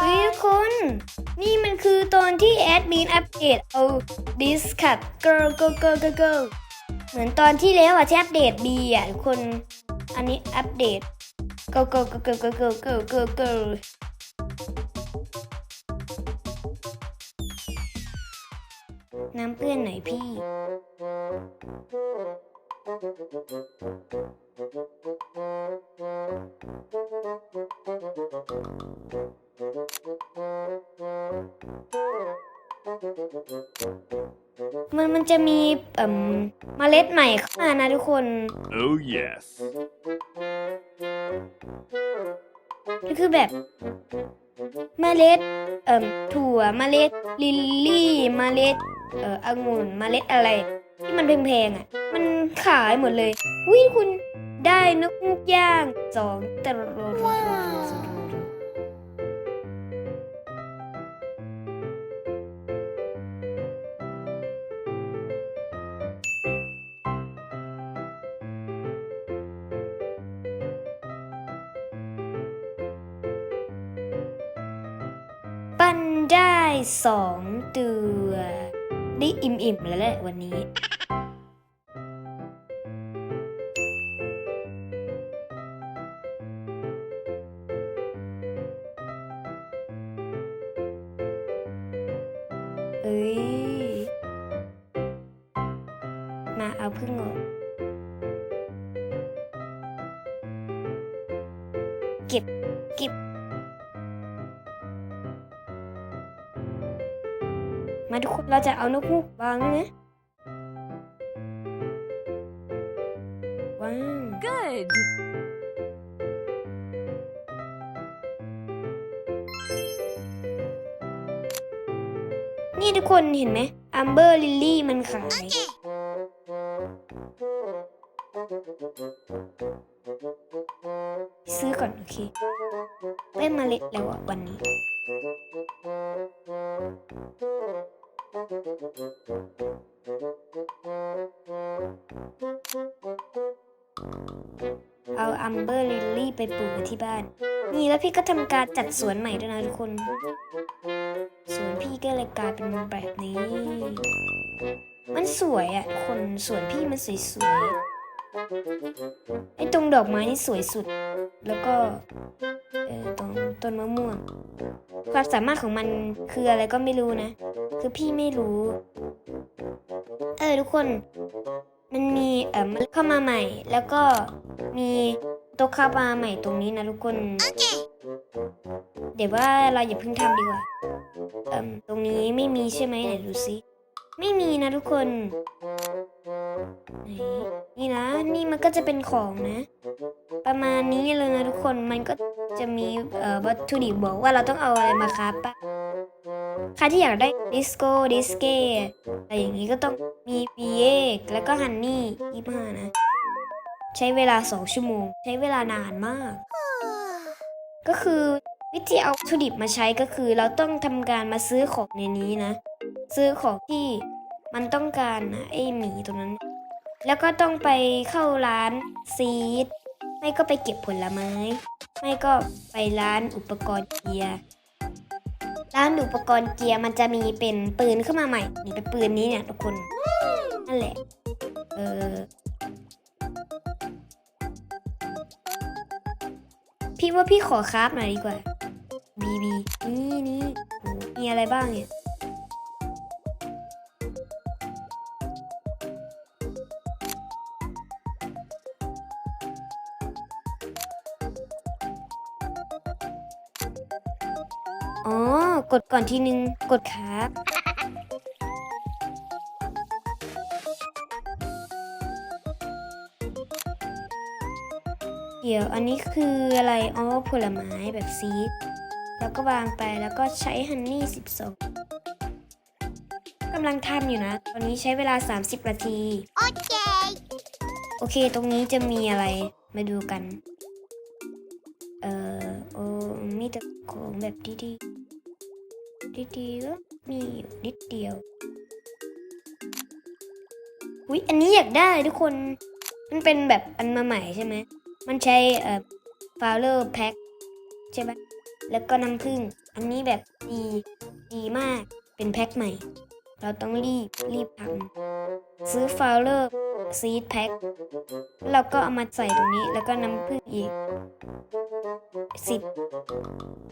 เฮ้ยทุกคนนี่มันคือตอนที่แอดมินอัปเดตเอาดิสคั girl girl girl girl girl เหมือนตอนที่แล้วอะที่อัปเดตบีอะทุกคน อันนี้อัปเดต go go go go go go go go go น้ำเปื้อนหน่อยพี่ มันมันจะมีเอ่มเมล็ดใหม่เข้ามานะทุกคน Oh, yes. ก็คือแบบเมล็ดเอ่มถั่วเมล็ดลิลลี่เมล็ดเอ่อองุ่นเมล็ดอะไร ที่มันแพงๆอะ มันขายหมดเลยวิคุณได้นกมูกย่างสองตรปั้น สองตัว ได้อิ่มๆแล้วแหละวันนี้ มาทุกคนเราจะเอานกฮูกวางนะว้าว Good. นี่ทุกคนเห็นไหมอัมเบอร์ลิลลี่มันขาย ซื้อก่อน โอเคได้เมล็ดแล้วอะวันนี้ เอาอัมเบอร์ลิลลี่ไปปลูกที่บ้าน นี่แล้วพี่ก็ทำการจัดสวนใหม่ด้วยนะทุกคน สวนพี่ก็เลยกลายเป็นแบบนี้ มันสวยอะ่ะคนสวนพี่มันสวยๆ ไอ้ตรงดอกไม้นี่สวยสุด แล้วก็เออตรงต้นมะม่วง ความสามารถของมันคืออะไรก็ไม่รู้นะ คือพี่ไม่รู้ เออทุกคน มันมีเออมันเข้ามาใหม่ แล้วก็มีโต๊ะเข้ามาใหม่ตรงนี้นะทุกคนเดี๋ยวว่าเราอย่าเพิ่งทำดีกว่าเอ่มตรงนี้ไม่มีใช่ไหมไหนดูซิ ไม่มีนะทุกคน นี่นะ นี่มันก็จะเป็นของนะ ประมาณนี้เลยนะทุกคน มันก็จะมีเอ่อวัตถุดิบบอกว่าเราต้องเอาอะไรมาครับปะใครที่อยากได้ดิสโก้ดิสเก้อะไรอย่างนี้ก็ต้องมีปีเอกแล้วก็ฮันนี่ยี่ห้านะ ใช้เวลาสองชั่วโมง ใช้เวลานานมาก ก็คือวิธีเอาวัตถุดิบมาใช้ก็คือเราต้องทำการมาซื้อของในนี้นะ ซื้อของที่มันต้องการนะไอหมีตรงนั้น แล้วก็ต้องไปเข้าร้านซีด ไม่ก็ไปเก็บผลไม้ ไม่ก็ไปร้านอุปกรณ์เกียร์ ร้านอุปกรณ์เกียร์มันจะมีเป็นปืนขึ้นมาใหม่ นี่เป็นปืนนี้เนี่ยทุกคน นั่นแหละ เออพี่ว่าพี่ขอคราฟหน่อยดีกว่าบีบีนี่นี่มีอะไรบ้างเนี่ย อ๋อ กดก่อนทีนึง กดครับเดี๋ยวอันนี้คืออะไร อ๋อ ผลไม้แบบซีด แล้วก็วางไปแล้วก็ใช้ฮันนี่ 12กำลังทำอยู่นะ ตอนนี้ใช้เวลา 30 นาที โอเค โอเค ตรงนี้จะมีอะไร มาดูกัน เอ่อ โอ้มีแต่ของแบบดีๆ ดีๆก็มีอยู่นิดเดียวอุ้ยอันนี้อยากได้ทุกคน มันเป็นแบบอันมาใหม่ใช่ไหม มันใช้เอ่อฟาวเลอร์แพ็คใช่ไหมแล้วก็น้ำผึ้ง อันนี้แบบดี ดีมาก เป็นแพ็คใหม่ เราต้องรีบรีบทำซื้อฟาวเลอร์ซีดแพ็คเราก็เอามาใส่ตรงนี้แล้วก็น้ำผึ้งอีกสิบ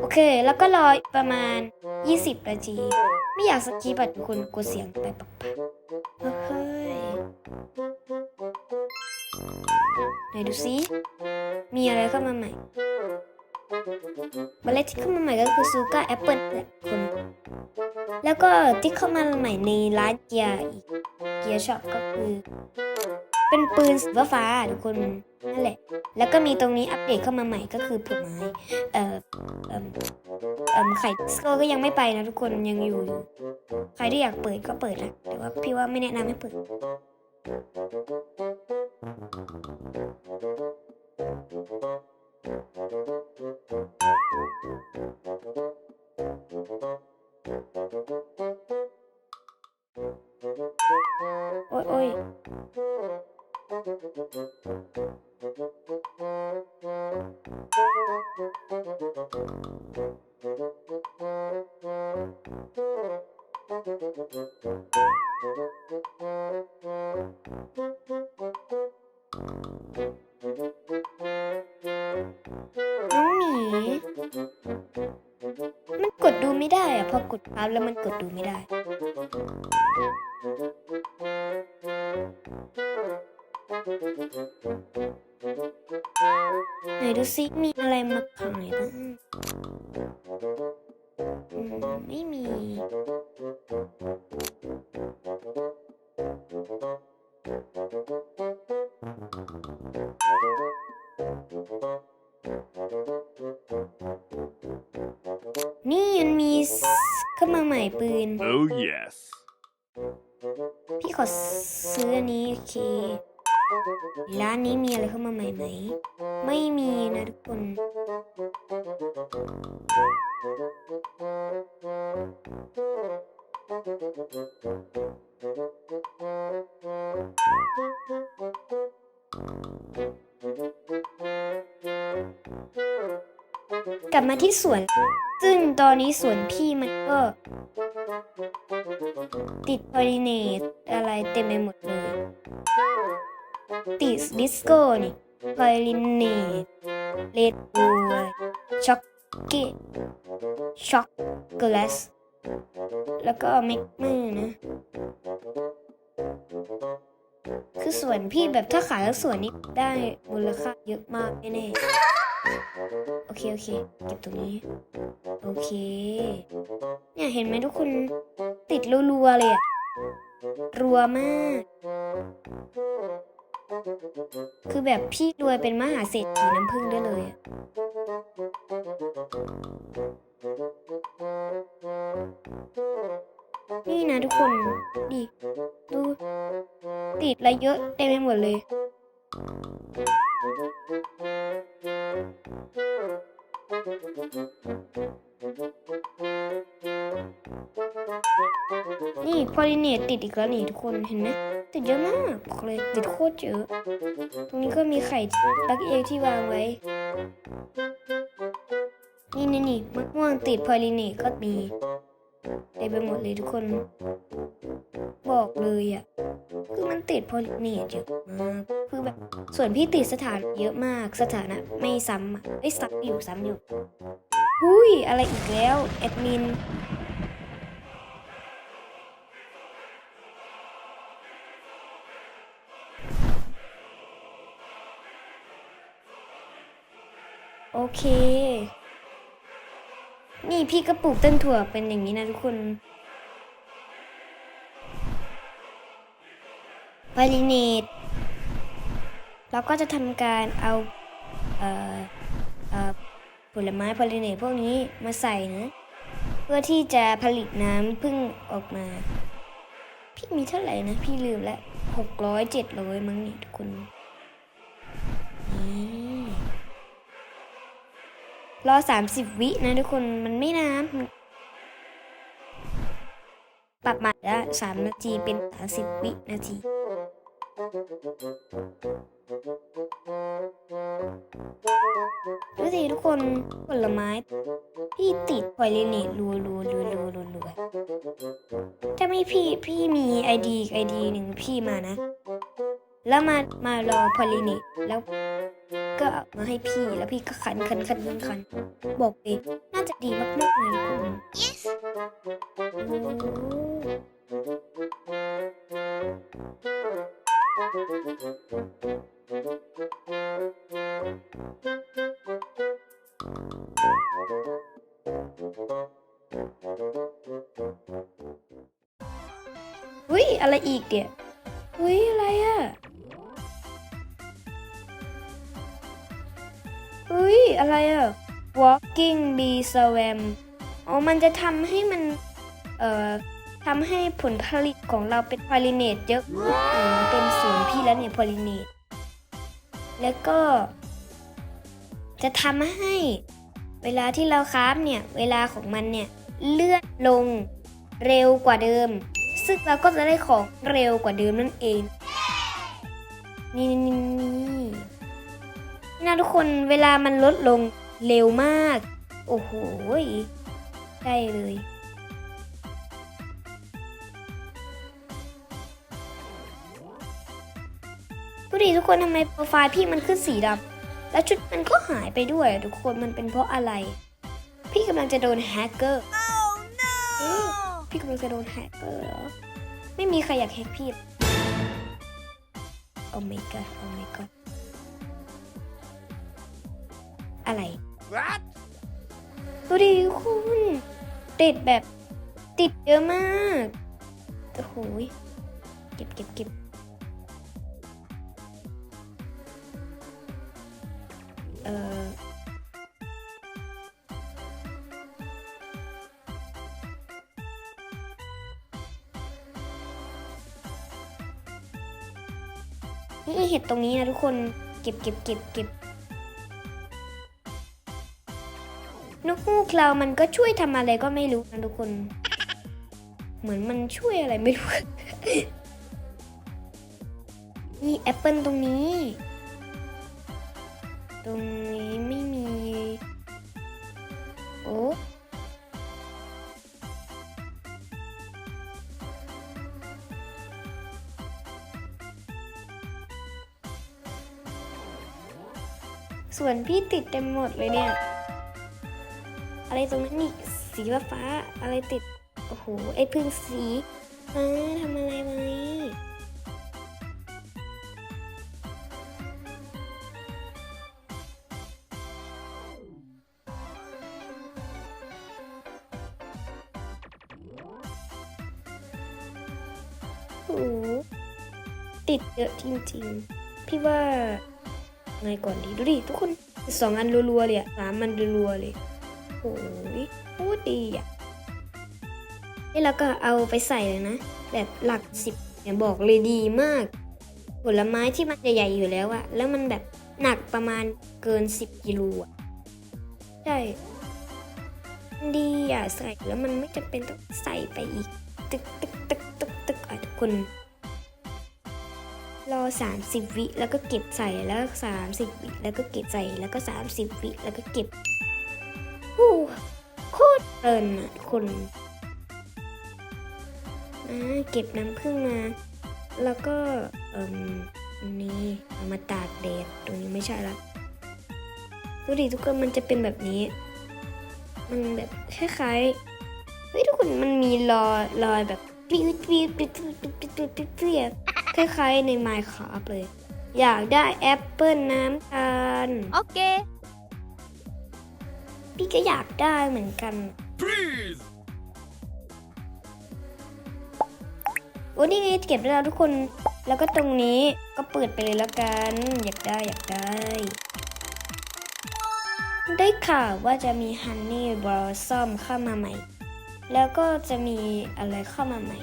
โอเค แล้วก็รอประมาณ 20นาทีไม่อยากสกิปอะทุกคนกลัวเสียงไปปักปักเฮ้ยไหนดูซิมีอะไรเข้ามาใหม่เมล็ดที่เข้ามาใหม่ก็คือซูก้าแอปเปิลแหละคน แล้วก็ที่เข้ามาใหม่ในร้านเกียร์อีกเกียร์ช็อปก็คือ เป็นปืนสีฟ้าทุกคนนั่นแหละ แล้วก็มีตรงนี้อัปเดตเข้ามาใหม่ก็คือผลไม้เอ่อเอ่อเอ่อไข่สโกก็ยังไม่ไปนะทุกคนยังอยู่อยู่ใครที่อยากเปิดก็เปิดนะแต่ว่าพี่ว่าไม่แนะนำให้เปิดอ ยโอ้ย พอกดปั๊บแล้วมันกดดูไม่ได้ไหนดูซิมีอะไรมาขายบ้าง นี่มันมีเข้ามาใหม่ปืน Oh, yes. พี่ขอซื้ออันนี้โอเค ร้านนี้มีอะไรเข้ามาใหม่ไหม ไม่มีนะทุกคน กลับมาที่สวน ซึ่งตอนนี้สวนพี่มันก็ ติดพอลิเนตอะไรเต็มไปหมดเลย ติดดิสโก้นี่พอลิเนตเลดบูช็อกเกช็อกโกแลสแล้วก็เมกเมอร์นะ คือสวนพี่แบบถ้าขายแล้วสวนนี้ได้มูลค่าเยอะมากแน่ๆโอเคโอเค เก็บตรงนี้ โอเค เนี่ยเห็นไหมทุกคนติดรัวๆเลยอะรัวมาก คือแบบพี่รวยเป็นมหาเศรษฐีน้ำผึ้งได้เลยอะ นี่นะทุกคนดิดูติดอะไรเยอะเต็มไปหมดเลย นี่พอลิเนตติดอีกแล้วนี่ทุกคนเห็นไหมติดเยอะมากบอกเลยติดโคตรเยอะ ตรงนี้ก็มีไข่ลักเอกที่วางไว้ นี่นี่นี่มะม่วงติดพอลิเนตก็มี เต็มไปหมดเลยทุกคน บอกเลยอะ คือมันติดพอลิเนตเยอะมาก คือแบบ ส่วนพี่ติดสถานเยอะมาก สถานะไม่ซ้ำอะไอ้ซ้ำอยู่ซ้ำอยู่หุยอะไรอีกแล้ว แอดมินโอเค นี่พี่ก็ปลูกต้นถั่วเป็นอย่างนี้นะทุกคนพาลิเนตเราก็จะทำการเอาเอ่อเอ่อผลไม้พอลิเนตพวกนี้มาใส่นะ เพื่อที่จะผลิตน้ำพึ่งออกมา พี่มีเท่าไหร่นะ พี่ลืมล้วหกร้อยเจ็ดร้อยมั้งนี่ทุกคนนี่ รอสามสิบวินะทุกคนมันไม่น้ำมันปรับมาแล้วสามนาทีเป็นสามสิบวินาที ดูสิทุกคนผลไม้พี่ติดพอลิเนตรัวรัวรัวรัวรัวรัวถ้าไม่พี่พี่มีไอดีไอดีหนึ่งพี่มานะ แล้วมามารอพอลิเนตแล้ว ก็เอามาให้พี่แล้วพี่ก็ขันขันขันขันขันบอกเลยน่าจะดีมากๆเลยทุกคน yes อุ้ยอะไรอีกเนี่ยอุ้ยอะไรอะอุ้ อะไรอะ walking bee swarm อ๋อ มันจะทำให้มัน เอ่อทำให้ผลผลิตของเราเป็นพอลิเนตเยอะเต็มสวนพี่แล้วเนี่ยพอลิเนต แล้วก็ จะทำให้เวลาที่เราคราฟเนี่ย เวลาของมันเนี่ย เลื่อนลงเร็วกว่าเดิม ซึ่งเราก็จะได้ของเร็วกว่าเดิมนั่นเอง นี่นี่นี่ นี่นะทุกคนเวลามันลดลงเร็วมาก โอ้โหได้เลยดูดิทุกคนทำไมโปรไฟล์พี่มันขึ้นสีดำแล้วชุดมันก็หายไปด้วย ทุกคนมันเป็นเพราะอะไร พี่กำลังจะโดนแฮกเกอร์เอ๊ะพี่กำลังจะโดนแฮกเกอร์เหรอไม่มีใครอยากแฮกพี่หรอกโอ้ my god โอ้ my god อะไร What? ดูดิคุณติดแบบติดเยอะมากโอ้โหยเก็บเก็บเก็บเออนี่เห็ดตรงนี้นะทุกคนเก็บเก็บเก็บเก็บ นกฮูกเรามันก็ช่วยทำอะไรก็ไม่รู้นะทุกคน เหมือนมันช่วยอะไรไม่รู้ นี่แอปเปิลตรงนี้ ตรงนี้ไม่มี โอ้ส่วนพี่ติดเต็มหมดเลยเนี่ย อะไรตรงนั้นนี่สีฟ้าอะไรติด โอ้โห ไอ้พึ่งสีมาทำอะไรไหมโอ้โหติดเยอะจริงๆ พี่ว่าไงก่อนดี ดูดิ ทุกคนสองอันรัวๆเลยอะสามอันรัวๆเลย โอ้ยโคตรดีอะนี่แล้วก็เอาไปใส่เลยนะ แบบหลักสิบเนี่ยบอกเลยดีมาก ผลไม้ที่มันใหญ่ๆอยู่แล้วอะแล้วมันแบบหนักประมาณเกิน 10กิโลอะใช่ดีอะใส่แล้วมันไม่จำเป็นต้องใส่ไปอีก ตึกตึกตึกตึกตึกอะทุกคน รอ 30 วิแล้วก็เก็บใส่แล้ว 30 วิแล้วก็เก็บใส่แล้วก็ 30 วิแล้วก็เก็บ หูโคตรเพลินอะคนนะเก็บน้ำพึ่งมา แล้วก็เอ่มนี่ามาตากแดดตรงนี้ไม่ใช่ละดูดิทุกคนมันจะเป็นแบบนี้ มันแบบคล้ายๆเฮ้ยทุกคนมันมีรอยรอยแบบปิ้วปิ้วปิ้วปิ้วปิ้วปิ้วปิ้วคล้ายๆในไมค์คราฟเลย อยากได้แอปเปิลน้ำตาล โอเค พี่ก็อยากได้เหมือนกัน Freeze! โอ้นี่ไงเก็บได้แล้วทุกคน แล้วก็ตรงนี้ก็เปิดไปเลยแล้วกัน อยากได้อยากได้ ได้ข่าวว่าจะมีฮันนี่บลอสซอมเข้ามาใหม่ แล้วก็จะมีอะไรเข้ามาใหม่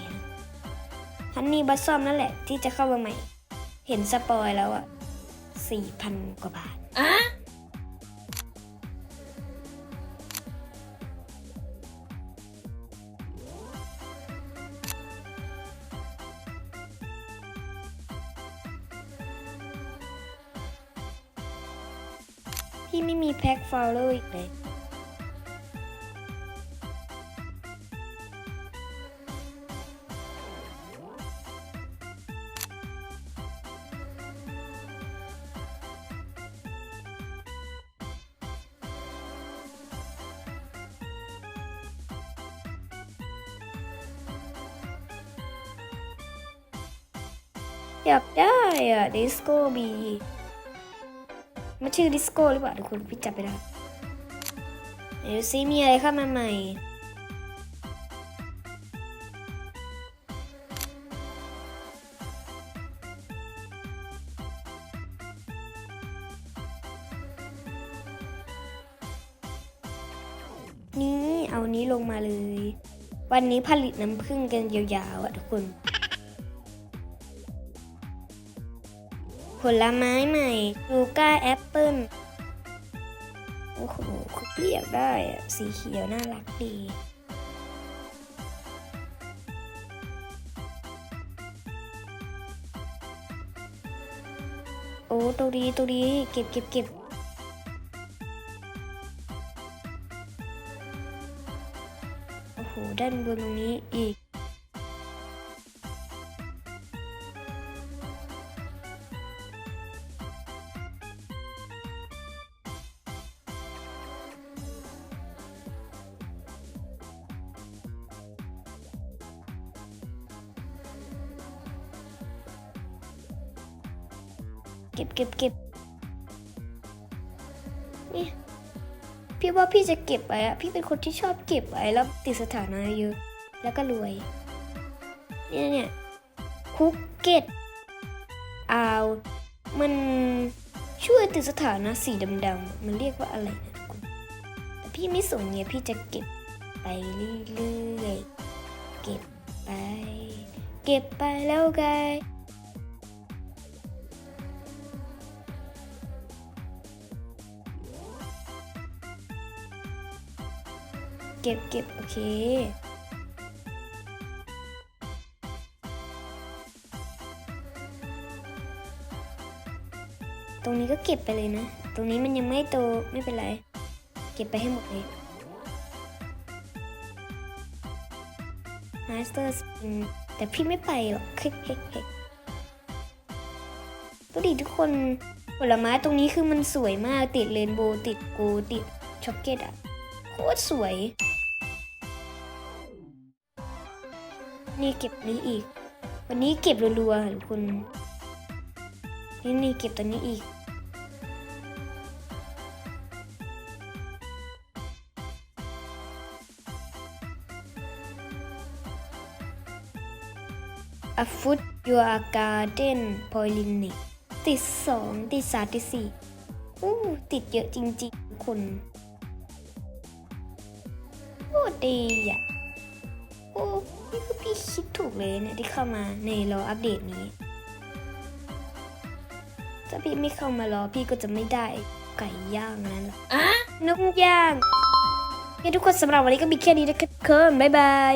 ฮันนี่บลอสซอมนั่นแหละที่จะเข้ามาใหม่ เห็นสปอยแล้วอะสี่พันกว่าบาท Huh? พี่ มีแพ็คฟาวเล มันชื่อดิสโก้หรือเปล่าทุกคนพี่จับไปได้ไหนดูซิมีอะไรเข้ามาใหม่นี่เอานี้ลงมาเลย วันนี้ผลิตน้ำผึ้งกันยาวๆอะทุกคน ผลไม้ใหม่ลูก้าแอปเปิ้ลโอ้โหคุกกี้อยากได้อะสีเขียวน่ารักดีโอ้ตัวดีตัวดีเก็บเก็บเก็บโอ้โหด้านบนตรงนี้อีก ก็บไว้อะพี่เป็นคนที่ชอบเก็บไว้แล้วติดสถานะเยอะแล้วก็รวย เนี่ยเนี่ยคุกเก็ตอาวมันช่วยติดสถานะสีดำๆมันเรียกว่าอะไรนะทุกคนแต่พี่ไม่สนเนี่ยพี่จะเก็บไปเรื่อยๆเก็บไป เก็บไปแล้วไง เก็บเก็บโอเค ตรงนี้ก็เก็บไปเลยนะ ตรงนี้มันยังไม่โตไม่เป็นไร เก็บไปให้หมดเลย Master Spin แต่พี่ไม่ไปหรอกเฮ้ยเฮ้ยเฮ้ยก็ดีทุกคนผลไม้ตรงนี้คือมันสวยมากติดเรนโบว์ติดโกลด์ติดช็อกเก็ตอะโคตรสวย นี่เก็บนี้อีก วันนี้เก็บรัวๆค่ะทุกคนนี่นี่เก็บตัวนี้อีก A foot your garden pollinic ติดสองติดสามติดสี่อู้ติดเยอะจริงๆทุกคนโอ้ดีอะโอ้ นี่คือพี่คิดถูกเลยเนี่ยที่เข้ามาในรออัปเดตนี้ ถ้าพี่ไม่เข้ามารอพี่ก็จะไม่ได้ไก่ย่างนั้นหรอกอะนกย่างโอเคทุกคนสำหรับวันนี้ก็มีแค่นี้นะครับทุกคนบ๊ายบาย